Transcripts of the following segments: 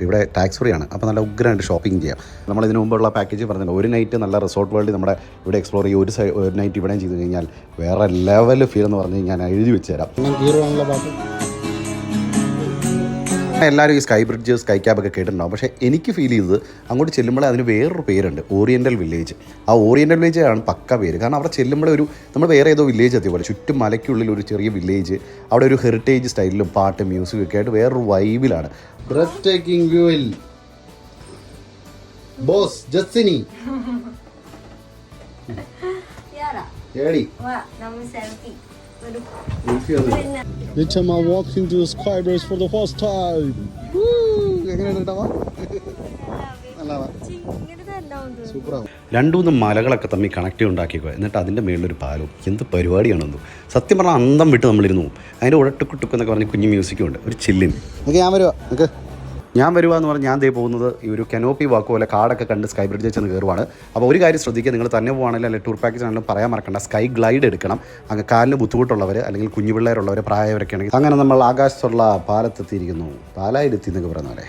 ഇവിടെ tax free ആണ്. അപ്പോൾ നല്ല ഉഗ്രമായിട്ട് ഷോപ്പിംഗ് ചെയ്യാം. നമ്മൾ ഇതിനു മുമ്പുള്ള പാക്കേജ് പറഞ്ഞല്ലോ ഒരു നൈറ്റ് നല്ല റിസോർട്ട് വേൾഡ് നമ്മുടെ ഇവിടെ എക്സ്പ്ലോർ ചെയ്യും. ഒരു ഒരു നൈറ്റ് ഇവിടെയും ചെയ്ത് കഴിഞ്ഞാൽ വേറെ ലെവൽ ഫീൽ എന്ന് പറഞ്ഞ് ഞാൻ എഴുതി വെച്ച് തരാം. കീറുവാണല്ലോ പാട്ട് എല്ലാവരും ഈ സ്കൈ ബ്രിഡ്ജ് സ്കൈ ക്യാബ് ഒക്കെ കേട്ടിട്ടുണ്ടാവും. പക്ഷേ എനിക്ക് ഫീൽ ചെയ്തത് അങ്ങോട്ട് ചെല്ലുമ്പോൾ അതിന് വേറൊരു പേരുണ്ട് ഓറിയന്റൽ വില്ലേജ് ആ ഓറിയന്റൽ വില്ലേജ് ആണ് പക്ക പേര്. കാരണം അവിടെ ചെല്ലുമ്പോൾ ഒരു നമ്മൾ വേറെ ഏതോ വില്ലേജ് എത്തിയ പോലെ ചുറ്റും മലയ്ക്കുള്ളിൽ ഒരു ചെറിയ വില്ലേജ് അവിടെ ഒരു ഹെറിറ്റേജ് സ്റ്റൈലിലും പാട്ട് മ്യൂസിക് ഒക്കെ ആയിട്ട് വേറൊരു വൈബിലാണ് ബ്രത്ത് ടേക്കിംഗ് വ്യൂവിൽ ബോസ് ജസ്റ്റിനി Yara, selfie. Aduh, Nichama walked into the skybridge for the first time. ഇങ്ങനെ തന്നെ ഉണ്ട് സൂപ്പറാണ് രണ്ടു മൂന്ന് മലകളൊക്കെ തമ്മിൽ കണക്ട് ഉണ്ടാക്കിക്കുക എന്നിട്ട് അതിന്റെ മേളിലൊരു പാലും. എന്ത് പരിപാടിയാണെന്നു സത്യം പറഞ്ഞാൽ അന്തം വിട്ട് നമ്മളിരുന്നു അതിന്റെ ഉടട്ടുക്കുട്ടുക്കെന്നൊക്കെ പറഞ്ഞ് കുഞ്ഞു മ്യൂസിക്കും ഉണ്ട് ഒരു ചില്ലിന് ഞാൻ വരുവാ. ഞാൻ വരുക എന്ന് പറഞ്ഞാൽ ഞാൻ ദേ പോകുന്നത് ഈ ഒരു കനോപ്പി വാക്ക് പോലെ കാടൊക്കെ കണ്ട് സ്കൈ ബ്രിഡ്ജിൽ ചെന്ന് കയറുവാണ് അപ്പോൾ ഒരു കാര്യം ശ്രദ്ധിക്കുക നിങ്ങൾ തന്നെ പോകുകയാണെങ്കിൽ അല്ലെങ്കിൽ ടൂർ പാക്കേജ് ആണെങ്കിലും പറയാൻ മറക്കണ്ട. സ്കൈ ഗ്ലൈഡ് എടുക്കണം. അങ്ങ് കാലിന് ബുദ്ധിമുട്ടുള്ളവർ അല്ലെങ്കിൽ കുഞ്ഞു പിള്ളേരുള്ളവർ പ്രായവരൊക്കെ ആണെങ്കിൽ അങ്ങനെ നമ്മൾ ആകാശത്തുള്ള പാലത്തെത്തിയിരിക്കുന്നു. പാലായിലെത്തി എന്നൊക്കെ പറയുന്ന പോലെ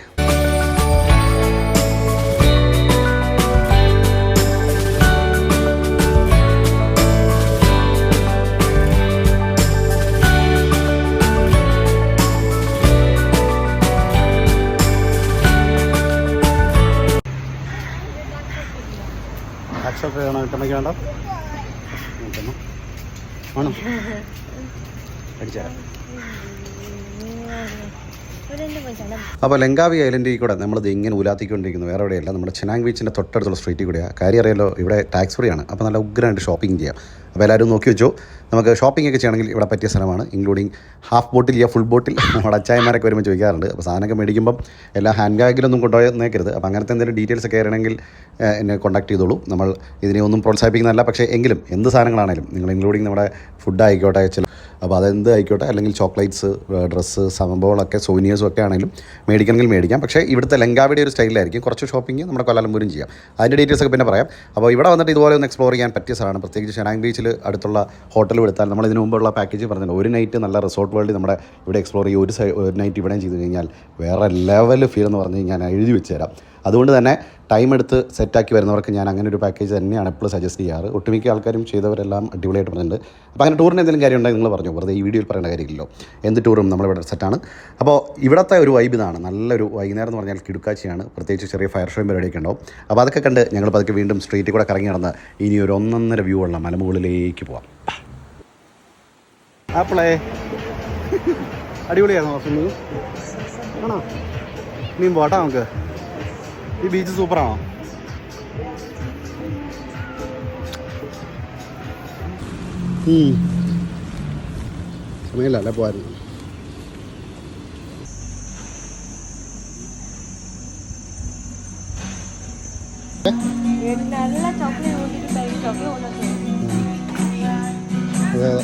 ചെയ്യണം കിട്ടണമെങ്കിൽ വേണ്ട. ആണോ സ്ഥലം അപ്പോൾ ലങ്കാവി ഐലൻഡിൽ കൂടെ നമ്മളിത് ഇങ്ങനെ ഉലാത്തിക്കൊണ്ടിരിക്കുന്നു. വേറെ എവിടെയല്ല. നമ്മുടെ ചെനാങ് ബീച്ചിന്റെ തൊട്ടടുത്തുള്ള സ്ട്രീറ്റിൽ കൂടെയാണ് കാര്യം അറിയാലോ ഇവിടെ ടാക്സ് ഫ്രീ ആണ്. അപ്പോൾ നല്ല ഉഗ്രമായിട്ട് ഷോപ്പിംഗ് ചെയ്യാം. അപ്പോൾ എല്ലാവരും നോക്കി വെച്ചോ. നമുക്ക് ഷോപ്പിംഗ് ഒക്കെ ചെയ്യണമെങ്കിൽ ഇവിടെ പറ്റിയ സ്ഥലമാണ്. ഇൻക്ലൂഡിങ് ഹാഫ് ബോട്ടിൽ യാ ഫുൾ ബോട്ടിൽ നമ്മുടെ അച്ചായന്മാരൊക്കെ വരുമ്പോൾ ചോദിക്കാറുണ്ട്. അപ്പോൾ സാധനമൊക്കെ മേടിക്കുമ്പം എല്ലാ ഹാൻഡ് ബാഗിലൊന്നും കൊണ്ടുപോയേക്കരുത്. അപ്പോൾ അങ്ങനത്തെ എന്തെങ്കിലും ഡീറ്റെയിൽസ് ഒക്കെ അറിയണമെങ്കിൽ എന്നെ കോൺടാക്ട് ചെയ്തോളൂ. നമ്മൾ ഇതിനെ ഒന്നും പ്രോത്സാഹിപ്പിക്കുന്നതല്ല. പക്ഷേ എങ്കിലും എന്ത് സാധനങ്ങളാണെങ്കിലും നിങ്ങൾ ഇൻക്ലൂഡിങ് നമ്മുടെ ഫുഡ് ആയിക്കോട്ടെ ചില അപ്പോൾ അതെന്ത് ആയിക്കോട്ടെ? അല്ലെങ്കിൽ ചോക്ലേറ്റ്സ് ഡ്രസ്സ് സംഭവങ്ങളൊക്കെ സോനിയേഴ്സും ഒക്കെ ആണെങ്കിലും മേടിക്കണമെങ്കിൽ മേടിക്കാം. പക്ഷേ ഇവിടുത്തെ ലങ്കാവിയുടെ ഒരു സ്റ്റൈലായിരിക്കും കുറച്ച് ഷോപ്പിംഗ് നമ്മുടെ കൊല്ലാലംപൂരും ചെയ്യാം. അതിന്റെ ഡീറ്റെയിൽസ് ഒക്കെ പിന്നെ പറയാം. അപ്പോൾ ഇവിടെ വന്നിട്ട് ഇതുപോലെ ഒന്ന് എക്സ്പ്ലോർ ചെയ്യാൻ പറ്റിയ സ്ഥലമാണ് പ്രത്യേകിച്ച് ഷെനാങ് ബീച്ചിൽ അടുത്തുള്ള ഹോട്ടൽ എടുത്താൽ നമ്മൾ ഇതിനു മുമ്പുള്ള പാക്കേജ് പറഞ്ഞല്ലോ. ഒരു നൈറ്റ് നല്ല റിസോർട്ട് വേൾഡ് നമ്മുടെ ഇവിടെ എക്സ്പ്ലോർ ചെയ്യും. ഒരു നൈറ്റ് ഇവിടെയും ചെയ്ത് കഴിഞ്ഞാൽ വേറെ ലെവൽ ഫീൽ എന്ന് പറഞ്ഞ് ഞാൻ എഴുതി വെച്ച് തരാം. അതുകൊണ്ട് തന്നെ ടൈം എടുത്ത് സെറ്റാക്കി വരുന്നവർക്ക് ഞാൻ അങ്ങനെ ഒരു പാക്കേജ് തന്നെയാണ് എപ്പോഴും സജസ്റ്റ് ചെയ്യാറ്. ഒട്ടുമിക്ക ആൾക്കാരും ചെയ്തവരെല്ലാം അടിപൊളിയായിട്ട് പറഞ്ഞിട്ടുണ്ട്. അപ്പോൾ അങ്ങനെ ടൂറിന് എന്തെങ്കിലും കാര്യം ഉണ്ടെങ്കിൽ നിങ്ങൾ പറഞ്ഞു? വെറുതെ ഈ വീഡിയോയിൽ പറയേണ്ട കാര്യമില്ലല്ലോ. എന്ത് ടൂറും നമ്മളിവിടെ സെറ്റാണ് അപ്പോൾ ഇവിടുത്തെ ഒരു വൈബ് ഇതാണ്. നല്ലൊരു വൈകുന്നേരം എന്ന് പറഞ്ഞാൽ കിടുക്കാച്ചിയാണ്. പ്രത്യേകിച്ച് ചെറിയ ഫയർ ഷോയും പരിപാടിയൊക്കെ ഉണ്ടാവും. അപ്പോൾ അതൊക്കെ കണ്ട് ഞങ്ങൾ പതുക്കെ വീണ്ടും സ്ട്രീറ്റിൽ കൂടെ കറങ്ങി നടന്ന് ഇനി ഒരു ഒന്നൊന്നര വ്യൂ ഉള്ള മലമുകളിലേക്ക് പോവാം. ആപ്പിളേ. അടിപൊളിയായിരുന്നു ആണോ? ഇനിയും പോട്ടാ നമുക്ക്? ഈ ബീച്ച് സൂപ്പറാണോ? സമയമില്ല അല്ലേ പോകായിരുന്നു നല്ല ചോക്ലേറ്റ് ചോക്ലേറ്റ് അതെ അതെ.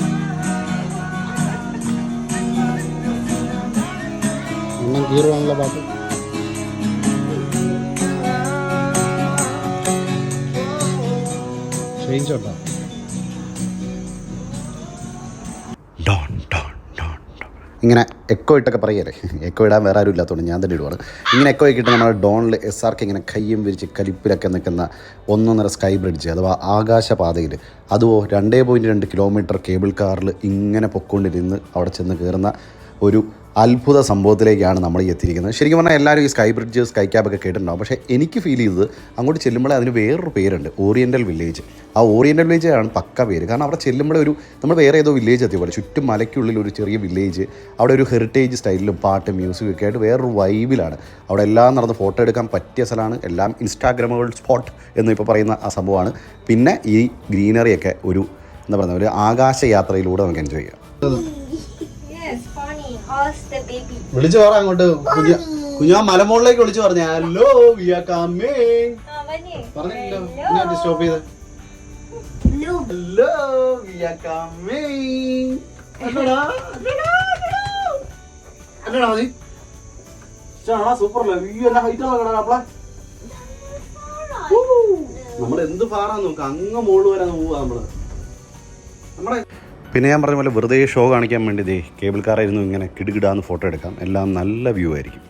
കീറുവാണല്ലോ പാട്ട് ഉണ്ടോ? ഡോൺ ഡോൺ ഇങ്ങനെ എക്കോ ഇട്ടൊക്കെ പറയല്ലേ? എക്കോ ഇടാൻ വേറെ ആരും ഇല്ലാത്തതുകൊണ്ട് ഞാൻ തന്നെ ഇടുവാണ്. ഇങ്ങനെ എക്കോ ഒക്കെ ഇട്ട് നമ്മുടെ ഡോണിൽ എസ് ആർക്ക് ഇങ്ങനെ കയ്യും വിരിച്ച് കലിപ്പിലൊക്കെ നിൽക്കുന്ന ഒന്നൊന്നര സ്കൈ ബ്രിഡ്ജ് അഥവാ ആകാശപാതയിൽ അതുമോ രണ്ടേ പോയിന്റ് രണ്ട് കിലോമീറ്റർ കേബിൾ കാറിൽ ഇങ്ങനെ പൊക്കോണ്ടിരുന്ന് അവിടെ ചെന്ന് കയറുന്ന ഒരു അത്ഭുത സംഭവത്തിലേക്കാണ് നമ്മൾ എത്തിയിരിക്കുന്നത്. ശരിക്കും പറഞ്ഞാൽ എല്ലാവരും ഈ സ്കൈ ബ്രിഡ്ജ് സ്കൈ ക്യാബ് ഒക്കെ കേട്ടിട്ടുണ്ടാവും. പക്ഷേ എനിക്ക് ഫീൽ ചെയ്തത് അങ്ങോട്ട് ചെല്ലുമ്പോഴേ അതിന് വേറൊരു പേരുണ്ട്. ഓറിയന്റൽ വില്ലേജ് ആ ഓറിയന്റൽ വില്ലേജ് ആണ് പക്ക പേര്. കാരണം അവിടെ ചെല്ലുമ്പോൾ ഒരു നമ്മൾ വേറെ ഏതോ വില്ലേജ് എത്തിയ പോലെ ചുറ്റും മലയ്ക്കുള്ളിൽ ഒരു ചെറിയ വില്ലേജ് അവിടെ ഒരു ഹെറിറ്റേജ് സ്റ്റൈലിലും പാട്ട് മ്യൂസിക് ഒക്കെ ആയിട്ട് വേറൊരു വൈബിലാണ് അവിടെ എല്ലാം നടന്ന് ഫോട്ടോ എടുക്കാൻ പറ്റിയ സ്ഥലമാണ്. എല്ലാം ഇൻസ്റ്റാഗ്രാമുകൾ സ്പോട്ട് എന്ന് ഇപ്പോൾ പറയുന്ന ആ സംഭവമാണ്. പിന്നെ ഈ ഗ്രീനറിയൊക്കെ ഒരു എന്താ പറയുക ഒരു ആകാശയാത്രയിലൂടെ നമുക്ക് എൻജോയ് ചെയ്യാം. വിളിച്ചു പറ അങ്ങോട്ട്. കുഞ്ഞ കുഞ്ഞാ മലമോളിലേക്ക് വിളിച്ചു പറഞ്ഞു. Hello we are coming. പറഞ്ഞില്ലല്ലോ ഇനി സ്റ്റോപ്പ് ചെയ്ത്. ഹലോ വി ആർ കമ്മിങ് അല്ലടാ. മതി. സൂപ്പർ അല്ലേ ഈ എല്ലാം ഹൈറ്റ് ഉള്ള നമ്മൾ എന്ത് ഫാറാന്ന് നോക്കാം. അങ്ങ് മോൾ വരാൻ പോവാ നമ്മൾ. നമ്മുടെ പിന്നെ ഞാൻ പറഞ്ഞ പോലെ വെറുതെ ഷോ കാണിക്കാൻ വേണ്ടി ദേ കേബിൾ കാറായിരുന്നു ഇങ്ങനെ കിടുകിടാന്ന് ഫോട്ടോ എടുക്കാം. എല്ലാം നല്ല വ്യൂ ആയിരിക്കും.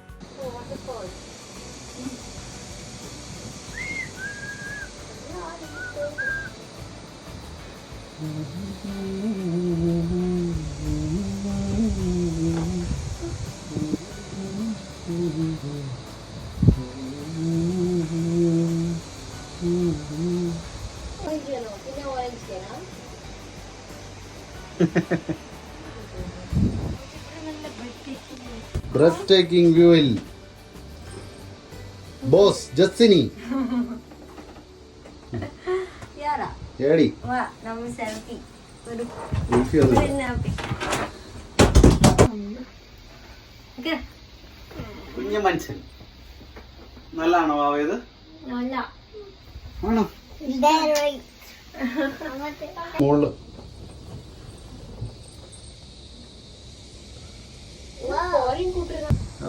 ബ്രസ്റ്റ് ടേക്കിംഗ് വ്യൂവിൽ. ബോസ് ജസ്റ്റിനി. ഏടി? കുഞ്ഞു മനുഷ്യൻ. നല്ലതാണോ ആവേത് ആണോ? മുകളിൽ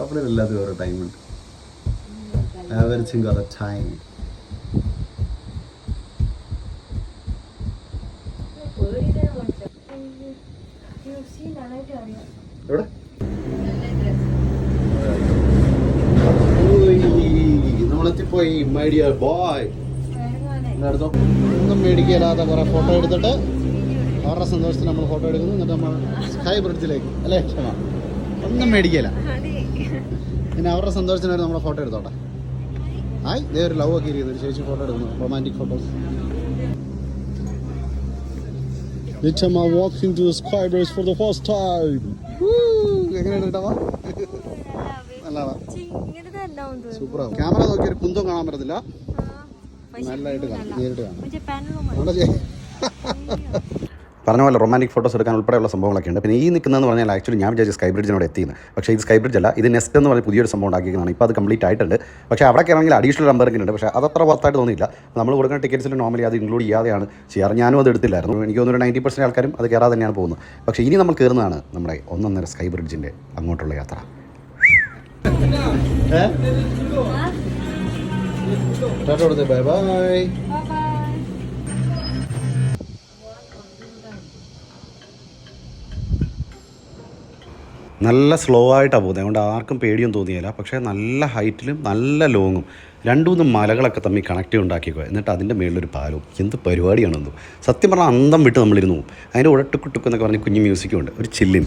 അപ്പോഴല്ലാതെ വേറെ ടൈമുണ്ട് ആവറേജിങ് അത് ടൈം എവിടെ? നമ്മളെത്തിപ്പോയി മൈ ഡിയർ ബോയ് അടുത്തോ ഒന്നും മേടിക്കാതെ കുറെ ഫോട്ടോ എടുത്തിട്ട് അവരുടെ സന്തോഷത്തിൽ നമ്മൾ ഫോട്ടോ എടുക്കുന്നു. എന്നിട്ട് നമ്മൾ സ്കൈ ബ്രിഡ്ജിലേക്ക് അല്ലേ ക്ഷമ. ഒന്നും മേടിക്കില്ല പിന്നെ അവരുടെ സന്തോഷത്തിന് വരെ നമ്മളെ ഫോട്ടോ എടുത്തോട്ടെ? ആയി ഇതേ ഒരു ലവ് ഒക്കെ ഇരിക്കുന്നു. ഒരു ചേച്ചി ഫോട്ടോ എടുക്കുന്നു. Romantic photos Lichama walks into the skybase for the first time. സൂപ്പറാ ക്യാമറ നോക്കി ഒരു കുന്തം കാണാൻ പറ്റത്തില്ല. നല്ലതായിട്ട് കാണാം നേരിട്ട് കാണാം പറഞ്ഞ പോലെ റൊമാന്റിക് ഫോട്ടോസ് എടുക്കാൻ ഉൾപ്പെടെയുള്ള സംഭവങ്ങളൊക്കെ ഉണ്ട്. പിന്നെ ഈ നിൽക്കുന്നതെന്ന് പറഞ്ഞാൽ ആക്ച്വലി ഞാൻ വിചാരിച്ചു സ്കൈ ബ്രിഡ്ജിനോട് എത്തിയെന്ന്. പക്ഷേ ഇത് സ്കൈ ബ്രിഡ്ജ് അല്ല. ഇത് നെസ്റ്റ് എന്ന് പറഞ്ഞ പുതിയൊരു സംഭവം ഉണ്ടാക്കിയിരിക്കുന്നതാണ്. ഇപ്പോൾ അത് കംപ്ലീറ്റ് ആയിട്ടുണ്ട്. പക്ഷേ അവിടെ കയറണമെങ്കിൽ അഡീഷണൽ നമ്പറിംഗ് ഉണ്ട്. പക്ഷേ അതത്ര വർത്തായിട്ട് തോന്നിയില്ല. നമ്മൾ കൊടുക്കുന്ന ടിക്കറ്റ്സിൽ നോർമലി അത് ഇൻക്ലൂഡ് ചെയ്യാതെയാണ് ചെയ്യാറ്. ഞാനും അത് എടുത്തില്ലായിരുന്നു. എനിക്ക് തോന്നുന്നു ഒരു നയന്റി പെർസെന്റ് ആൾക്കാരും അത് കയറാതെ തന്നെയാണ് പോകുന്നത്. പക്ഷേ ഇനി നമ്മൾ കയറുന്നതാണ് നമ്മുടെ ഒന്നൊന്നര സ്കൈ ബ്രിഡ്ജിന്റെ അങ്ങോട്ടുള്ള യാത്ര. ബൈ ബൈ നല്ല സ്ലോ ആയിട്ടാണ് പോകുന്നത് അതുകൊണ്ട് ആർക്കും പേടിയൊന്നും തോന്നിയില്ല പക്ഷേ നല്ല ഹൈറ്റിലും നല്ല ലോങ്ങും രണ്ടു മൂന്ന് മലകളൊക്കെ തമ്മിൽ കണക്റ്റ് ഉണ്ടാക്കിക്കോ എന്നിട്ട് അതിന്റെ മേളിലൊരു പാലവും. എന്ത് പരിപാടിയാണെന്തോ സത്യം പറഞ്ഞാൽ അന്തം വിട്ട് നമ്മളിരുന്നു പോകും. അതിന്റെ ടുക്ക് എന്നൊക്കെ പറഞ്ഞ് കുഞ്ഞു മ്യൂസിക്കും ഉണ്ട്. ഒരു ചില്ലിൻ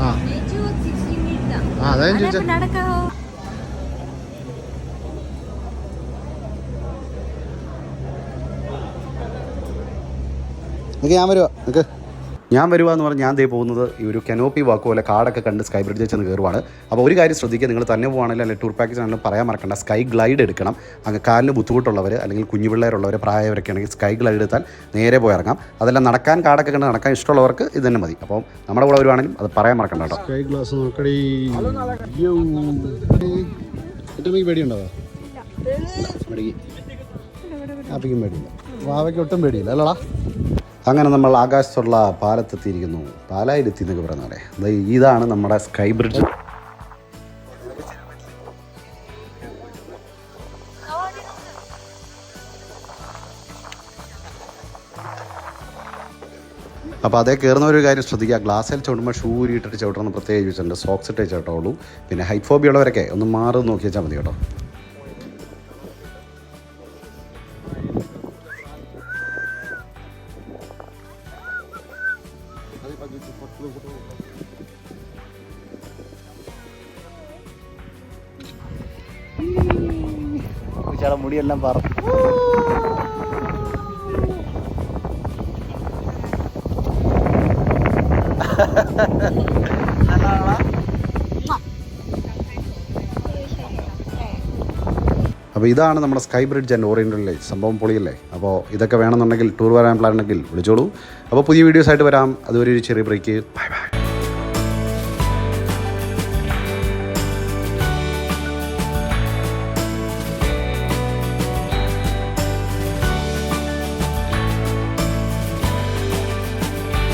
ആ. അതാ നിനക്ക് ഞാൻ വരുവാ. നിനക്ക് ഞാൻ വരുക എന്ന് പറഞ്ഞാൽ ഞാൻ ദേ പോകുന്നത് ഈ ഒരു കനോപ്പി വാക്ക് പോലെ കാടൊക്കെ കണ്ട് സ്കൈ ബ്രിഡ്ജിൽ ചെന്ന് കയറുവാണ് അപ്പോൾ ഒരു കാര്യം ശ്രദ്ധിക്കുക നിങ്ങൾ തന്നെ പോകുകയാണെങ്കിൽ അല്ലെങ്കിൽ ടൂർ പാക്കേജ് ആണെങ്കിലും പറയാൻ മറക്കണ്ട. സ്കൈ ഗ്ലൈഡ് എടുക്കണം. അങ്ങ് കാലിന് ബുദ്ധിമുട്ടുള്ളവർ അല്ലെങ്കിൽ കുഞ്ഞു പിള്ളേരുള്ളവർ പ്രായവരൊക്കെ ആണെങ്കിൽ സ്കൈ ഗ്ലൈഡ് എടുത്താൽ നേരെ പോയി ഇറങ്ങാം. അതെല്ലാം നടക്കാൻ കാടൊക്കെ കണ്ട് നടക്കാൻ ഇഷ്ടമുള്ളവർക്ക് ഇത് തന്നെ മതി. അപ്പോൾ നമ്മുടെ കൂടെ വരുവാണെങ്കിൽ അത് പറയാൻ മറക്കണ്ട കേട്ടോ. നോക്കടി. പേടിയുണ്ടോ? പേടിയില്ല. വാവയ്ക്ക് ഒട്ടും പേടിയില്ല. അല്ലടാ. അങ്ങനെ നമ്മൾ ആകാശത്തുള്ള പാലത്തെത്തിയിരിക്കുന്നു. പാലായിലെത്തി എന്നൊക്കെ പോലെ ഇതാണ് നമ്മുടെ സ്കൈ ബ്രിഡ്ജ്. അപ്പോൾ അതേ കയറുന്ന ഒരു കാര്യം ശ്രദ്ധിക്കുക. ഗ്ലാസ്സിൽ ചവിട്ടുമ്പോൾ ഷൂ ഇട്ടിട്ട് ചവിട്ടണം പ്രത്യേകം ചോദിച്ചിട്ടുണ്ട് സോക്സ് ഇട്ടേ ചവിട്ടുള്ളൂ പിന്നെ ഹൈറ്റ് ഫോബിയുള്ളവരൊക്കെ ഒന്ന് മാറി നോക്കി വെച്ചാൽ മതി കേട്ടോ. മുടിയെല്ലാം പറ അപ്പോൾ ഇതാണ് നമ്മുടെ സ്കൈ ബ്രിഡ്ജ് ആൻഡ് ഓറിയന്റലിലെ സംഭവം പൊളിയല്ലേ? അപ്പോൾ ഇതൊക്കെ വേണമെന്നുണ്ടെങ്കിൽ ടൂർ വരാൻ പ്ലാൻ ഉണ്ടെങ്കിൽ വിളിച്ചോളൂ. അപ്പോൾ പുതിയ വീഡിയോസ് ആയിട്ട് വരാം. അതുവരെ ഒരു ചെറിയ ബ്രേക്ക് ബൈ ബൈ